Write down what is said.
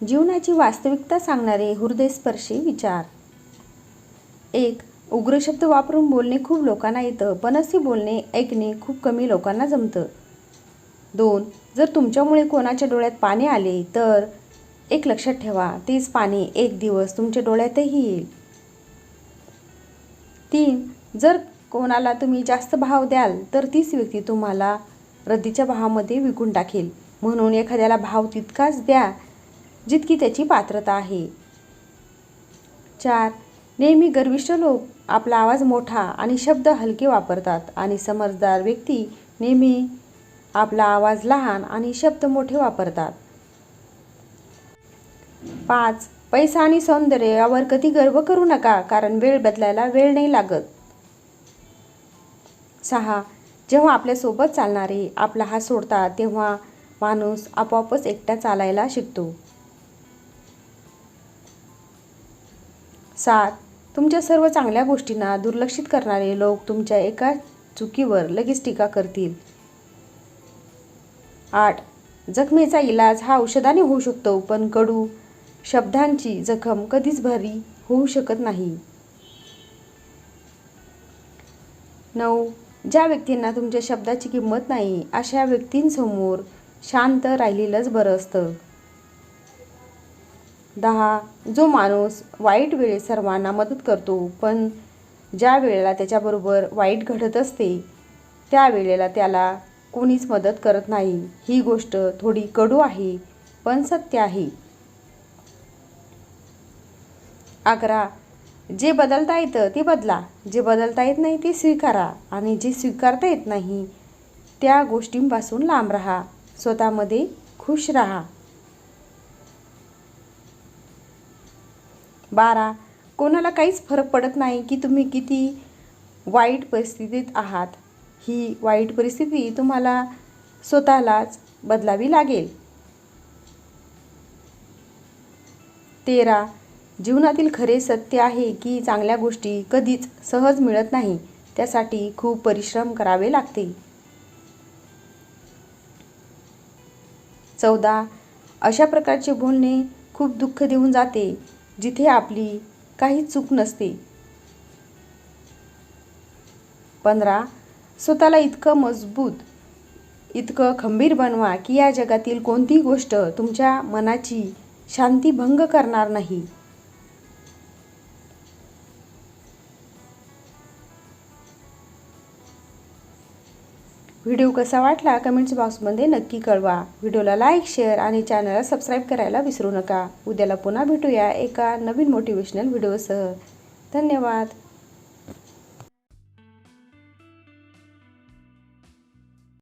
जीवनाची वास्तविकता सांगणारे हृदयस्पर्शी विचार. एक उग्र शब्द वापरून बोलणे खूप लोकांना येतं पण असे बोलणे ऐकणे खूप कमी लोकांना जमतं. दोन जर तुमच्यामुळे कोणाच्या डोळ्यात पाणी आले तर एक लक्षात ठेवा तेच पाणी एक दिवस तुमच्या डोळ्यातही येईल. तीन जर कोणाला तुम्ही जास्त भाव द्याल तर तीच व्यक्ती तुम्हाला रद्दीच्या भावामध्ये विकून टाकेल. म्हणून एखाद्याला भाव तितकाच द्या जितकी त्याची पात्रता आहे. चार. नेहमी गर्विष्ठ लोक आपला आवाज मोठा आणि शब्द हलके वापरतात आणि समजदार व्यक्ती नेहमी आपला आवाज लहान आणि शब्द मोठे वापरतात. पाच. पैसा आणि सौंदर्य यावर कधी गर्व करू नका कारण वेळ बदलायला वेळ नाही लागत. सहा. जेव्हा आपल्यासोबत चालणारे आपला हात सोडतात तेव्हा माणूस आपोआपच एकटा चालायला शिकतो. सात तुमच्या सर्व चांगल्या गोष्टींना दुर्लक्षित करणारे लोक तुमच्या एका चुकीवर लगेच टीका करतील. आठ. जखमेचा इलाज हा औषधाने होऊ शकतो पण कडू शब्दांची जखम कधीच भरी होऊ शकत नाही. नऊ. ज्या व्यक्तींना तुमच्या शब्दाची किंमत नाही अशा व्यक्तींसमोर शांत राहिलेलंच बरं असतं. दहा. जो माणूस वाईट वेळेत सर्वांना मदत करतो पण ज्या वेळेला त्याच्याबरोबर वाईट घडत असते त्या वेळेला त्याला कोणीच मदत करत नाही. ही गोष्ट थोडी कडू आहे पण सत्य आहे. अकरा जे बदलता येतं ते बदला. जे बदलता येत नाही ते स्वीकारा. आणि जे स्वीकारता येत नाही त्या गोष्टींपासून लांब राहा. स्वतःमध्ये खुश राहा. बारा. कोणाला काहीच फरक पडत नाही की तुम्ही किती वाईट परिस्थितीत आहात. ही वाईट परिस्थिती तुम्हाला स्वतःलाच बदलावी लागेल. तेरा. जीवनातील खरे सत्य आहे की चांगल्या गोष्टी कधीच सहज मिळत नाही. त्यासाठी खूप परिश्रम करावे लागते. चौदा. अशा प्रकारचे बोलणे खूप दुःख देऊन जाते. जिथे आपली काही चूक नसते. पंधरा स्वतःला इतकं मजबूत इतकं खंबीर बनवा की या जगातील कोणतीही गोष्ट तुमच्या मनाची शांती भंग करणार नाही. व्हिडिओ कसा वाटला कमेंट्स बॉक्समध्ये नक्की कळवा. व्हिडिओला लाईक शेअर आणि चॅनलला सबस्क्राईब करायला विसरू नका. उद्याला पुन्हा भेटूया एका नवीन मोटिवेशनल व्हिडिओसह धन्यवाद.